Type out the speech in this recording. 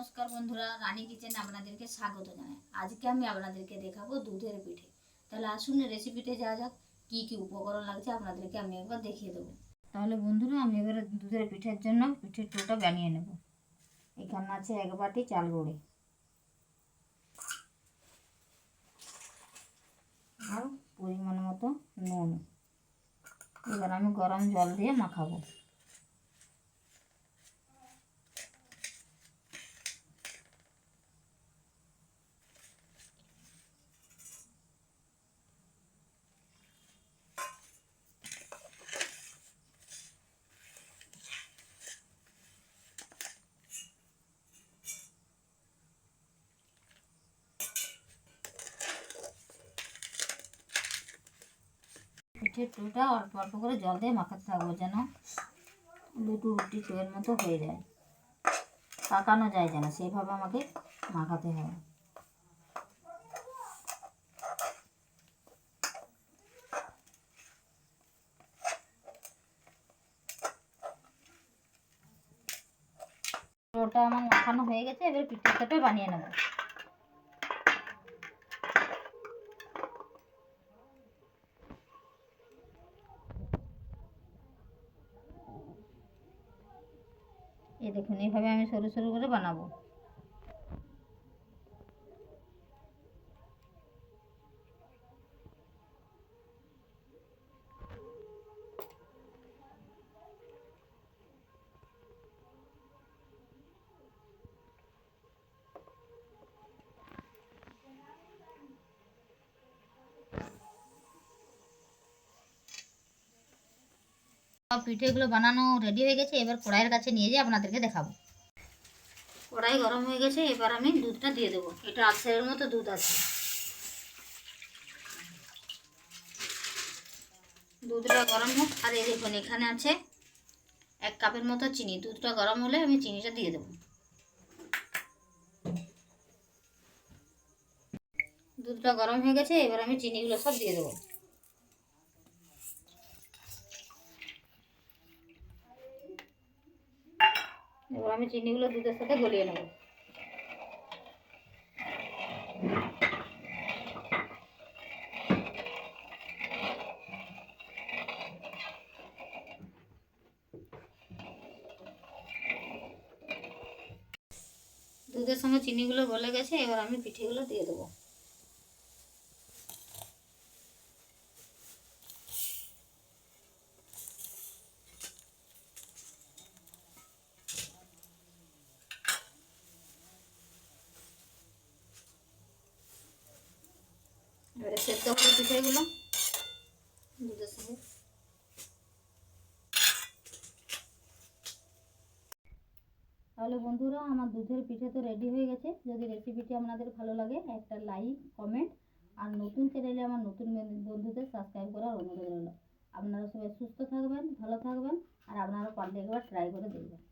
নমস্কার বন্ধুরা, রানী কিচেনে আপনাদেরকে স্বাগত জানাই। আজকে আমি আপনাদেরকে দেখাবো দুধের পিঠে। তাহলে আসুন রেসিপিতে যাওয়া যাক, কী কী উপকরণ লাগছে আপনাদেরকে আমি একবার দেখিয়ে দেবো। তাহলে বন্ধুরা, আমি এবারে দুধের পিঠের জন্য পিঠের টোটা বানিয়ে নেব। এখানে আছে এক বাটি চাল গুঁড়ি। আর পরিমাণ মতো নুন। এবার আমি গরম জল দিয়ে মাখাবো। পিঠের টুটা অল্প অল্প করে জল দিয়ে মাখাতে থাকব যেন দুটো রুটি টোয়ের মতো হয়ে যায়। পাকানো যায় যেন, সেইভাবে আমাকে মাখাতে হবে ওটা আমার মাখানো হয়ে গেছে, এবার পিঠের চাপে বানিয়ে নেব। এই দেখুন এইভাবে আমি সরু সরু করে বানাবো পিঠেগুলো বানানো রেডি হয়ে গেছে, এবার কড়াইয়ের কাছে নিয়ে যেয়ে আপনাদেরকে দেখাবো। কড়াই গরম হয়ে গেছে, এবার আমি দুধটা দিয়ে দেবো। এটা আটশের মতো দুধ আছে। দুধটা গরম হোক, আর এই দেখুন, এখানে আছে এক কাপের মতো চিনি। দুধটা গরম হলে আমি চিনিটা দিয়ে দেবো। দুধটা গরম হয়ে গেছে, এবার আমি চিনিগুলো সব দিয়ে দেবো। এবার আমি চিনিগুলো দুধের সাথে গলিয়ে নেব। দুধের সঙ্গে চিনিগুলো গলে গেছে, এবার আমি পিঠেগুলো দিয়ে দেবো। এবারে সেদ্ধ হলো পিঠেগুলো। দুধের সঙ্গে তাহলে বন্ধুরা, আমার দুধের পিঠে তো রেডি হয়ে গেছে। যদি রেসিপিটি আপনাদের ভালো লাগে, একটা লাইক কমেন্ট আর নতুন চ্যানেলে আমার নতুন বন্ধুদের সাবস্ক্রাইব করার অনুরোধ রইল। আপনারা সবাই সুস্থ থাকবেন, ভালো থাকবেন, আর আপনারা পারলে একবার ট্রাই করে দেখবেন।